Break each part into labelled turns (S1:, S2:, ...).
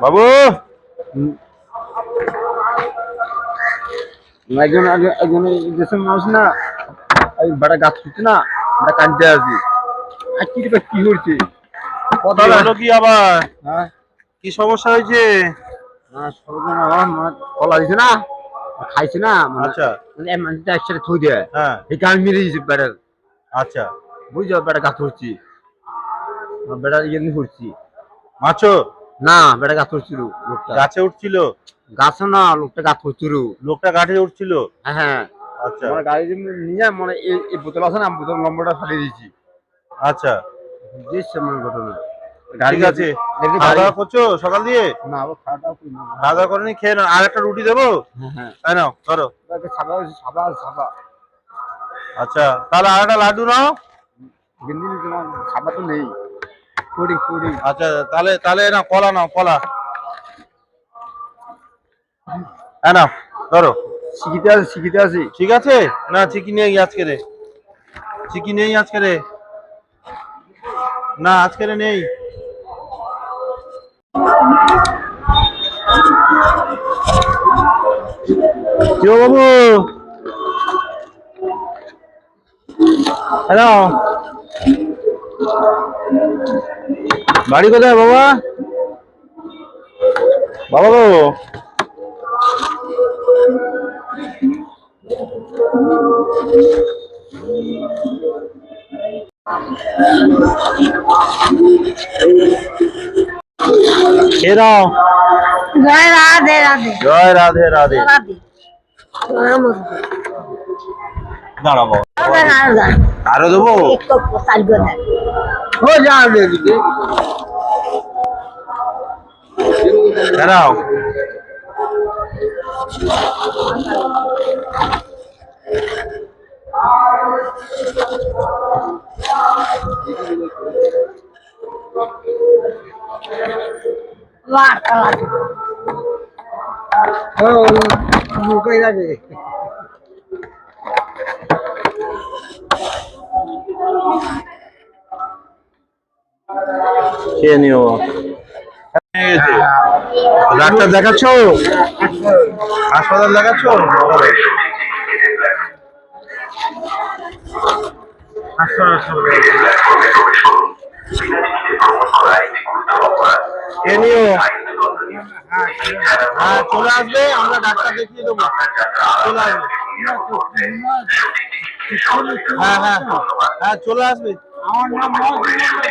S1: বাবু
S2: একজন একজন- দেশের মানুষ না বাটা গাছ ফুটছে না আমরা কাঁদতে আছি আর কি কি করছে কত
S1: কি হলো কি আবার
S2: হ্যাঁ
S1: কি সমস্যা হয়েছে
S2: না আমার মানে কলা দিছে না খাইছে না মানে
S1: আচ্ছা।
S2: মানে একসাথে থই দেয়।
S1: হ্যাঁ।
S2: এই গান মেরে দিয়েছে বেটার
S1: আচ্ছা।
S2: বুঝছ বেটা গাছ ধরছি। বেটা ইয়ে নিয়ে
S1: মাছো?
S2: না বেটা গাছ ধরছিল লোকটা।
S1: গাছে উঠছিল?
S2: গাছ না লোকটা গাছ ধরছিল
S1: লোকটা গাছে উঠছিল?
S2: হ্যাঁ হ্যাঁ।
S1: আচ্ছা।
S2: আমার গাড়ি নিয়ে মানে এই বোতল আছে না বোতল নম্বরটা ফাটিয়ে দিয়েছি।
S1: আচ্ছা।
S2: বুঝছে আমার ঘটনা
S1: ঠিক আছে। খাওয়া দাওয়া করছ সকাল দিয়ে?
S2: না করি
S1: খাওয়া দাওয়া করেনি খেয়ে নাও। আর একটা রুটি দেবো?
S2: হ্যাঁ হ্যাঁ।
S1: তাই নাও ধরো। আচ্ছা তাহলে আর একটা লাড্ডু নাও।
S2: তো নেই।
S1: আচ্ছা তাহলে তাহলে না কলা নাও কলা। হ্যাঁ নাও ধরো।
S2: শিখিতে আছে শিখিতে আছি
S1: ঠিক আছে? না চিকি নেই আজকে রে। চিকি নেই আজকে রে। না আজকে রে নেই। কেউ বাবু? হ্যালো বাড়ি কোথায় বাবা? বাবা গো খেয়ে নাও
S3: জয় রাধে রাধে।
S1: জয় রাধে রাধে।
S3: রাধে।
S1: দাঁড়াবো আরও দেবো?
S2: ও যা এদিকে
S1: দাঁড়াও।
S2: মুখে যাবে
S1: খেয়ে নিও ডাক্তার দেখাচ্ছ? হাসপাতাল দেখাচ্ছ? খেয়ে নিও হ্যাঁ চলে আসবে আমরা ডাক্তার দেখিয়ে দেবো। চলে আসবে। হ্যাঁ হ্যাঁ হ্যাঁ চলে আসবে। আমার নাম আমার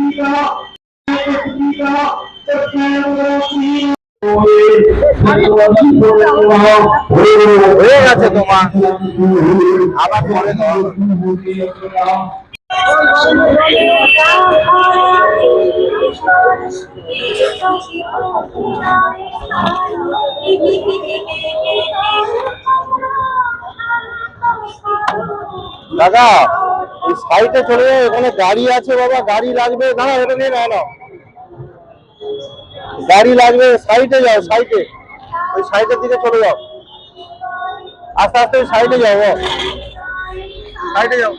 S1: হয়ে তোমার আবার পরে দাদা, এই সাইডে চলে যাও, এখানে গাড়ি আছে বাবা, গাড়ি লাগবে। দাঁড়া এটা নিয়ে নাও। গাড়ি লাগবে সাইডে যাও সাইডে ওই সাইডের দিকে চলে যাও। আস্তে আস্তে সাইডে যাও সাইডে যাও।